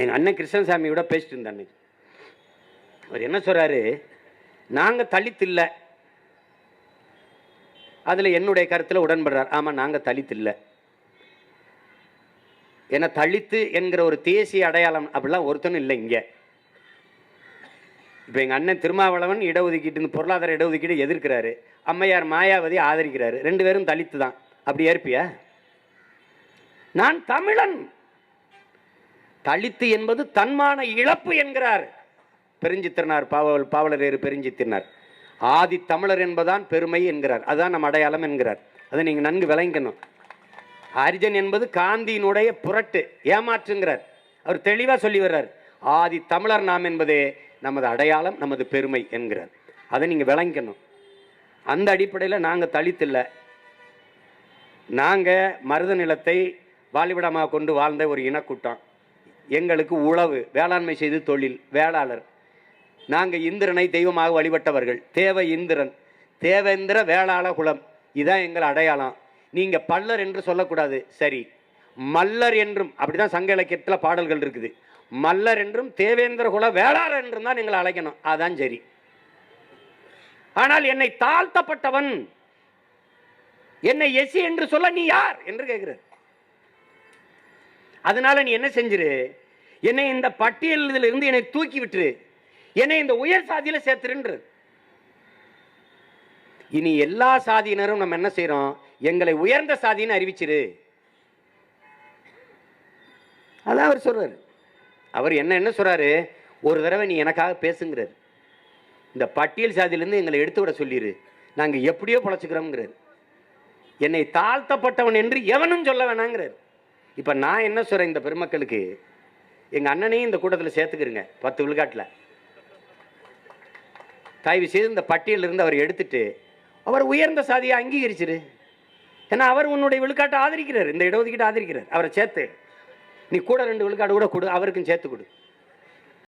எங்கள் அண்ணன் கிருஷ்ணசாமியோட பேசிட்டு இருந்தேன். அன்னைக்கு. அவர் என்ன சொல்கிறாரு நாங்கள் தலித்து இல்லை. அதில் என்னுடைய கருத்தில் உடன்படுறார். ஆமாம் நாங்கள் தலித்து இல்லை. ஏன்னா தலித்து என்கிற ஒரு தேசிய அடையாளம் அப்படிலாம் ஒருத்தனும் இல்லை இங்கே. இப்போ எங்கள் அண்ணன் திருமாவளவன் இடஒதுக்கீட்டு இந்த பொருளாதார இடஒதுக்கீடு எதிர்க்கிறாரு. அம்மையார் மாயாவதி ஆதரிக்கிறாரு. ரெண்டு பேரும் தலித்து தான் அப்படி ஏற்பியா? நான் தமிழன். தலித்து என்பது தன்மான இழப்பு என்கிறார். பெருஞ்சித்திரனார் பாவல் பாவலரேறு பெருஞ்சித்திரனார். ஆதி தமிழர் என்பதான் பெருமை என்கிறார். அதுதான் நம் அடையாளம் என்கிறார். அதை நீங்கள் நன்கு விளங்கணும். அரிஜன் என்பது காந்தியினுடைய புரட்டு ஏமாற்றுங்கிறார். அவர் தெளிவாக சொல்லி வர்றார். ஆதி தமிழர் நாம் என்பதே நமது அடையாளம் நமது பெருமை என்கிறார். அதை நீங்கள் விளங்கணும். அந்த அடிப்படையில் நாங்கள் தலித்தில்லை நாங்கள் மருத நிலத்தை வாலிவிடமாக கொண்டு வாழ்ந்த ஒரு இனக்கூட்டம். எங்களுக்கு உழவு வேளாண்மை செய்து தொழில் வேளாளர். நாங்கள் இந்திரனை தெய்வமாக வழிபட்டவர்கள். தேவ இந்திரன். தேவேந்திர வேளாள குலம். இதான் எங்கள் அடையாளம். நீங்கள் பல்லர் என்று சொல்லக்கூடாது. சரி. மல்லர் என்றும் அப்படிதான் சங்க இலக்கியத்தில் பாடல்கள் இருக்குது. மல்லர் என்றும் தேவேந்திர குல வேளாளர் என்றும் தான் எங்களை அழைக்கணும். அதான் சரி. ஆனால் என்னை தாழ்த்தப்பட்டவன் என்னை எசி என்று சொல்ல நீ யார்? என்று கேட்கிறார். அதனால நீ என்ன செஞ்சிரு? என்னை இந்த பட்டியலில் இருந்து என்னை தூக்கி விட்டுரு. என்னை இந்த உயர் சாதியில சேர்த்துருன்றது இனி எல்லா சாதியினரும் நம்ம என்ன செய்யறோம் எங்களை உயர்ந்த சாதின்னு அறிவிச்சிரு. அதான் அவர் சொல்றாரு. அவர் என்ன என்ன சொல்றாரு? ஒரு தடவை நீ எனக்காக பேசுங்கிறார். இந்த பட்டியல் சாதியிலேருந்து எங்களை எடுத்து விட சொல்லிடு நாங்கள் எப்படியோ பொழைச்சிக்கிறோங்கிறார் என்னை தாழ்த்தப்பட்டவன் என்று எவனும் சொல்ல வேணாங்கிறார். இப்போ நான் என்ன சொல்கிறேன் இந்த பெருமக்களுக்கு? எங்கள் அண்ணனையும் இந்த கூட்டத்தில் சேர்த்துக்கிறங்க பத்து விழுக்காட்டில். தயவு செய்து இந்த பட்டியலிருந்து அவர் எடுத்துட்டு அவர் உயர்ந்த சாதியை அங்கீகரிச்சிரு. ஏன்னா அவர் உன்னுடைய விழுக்காட்டை ஆதரிக்கிறார் இந்த இடஒதுக்கீட்டை ஆதரிக்கிறார். அவரை சேர்த்து நீ கூட ரெண்டு விழுக்காடு கூட கொடு அவருக்கும் சேர்த்து கொடு.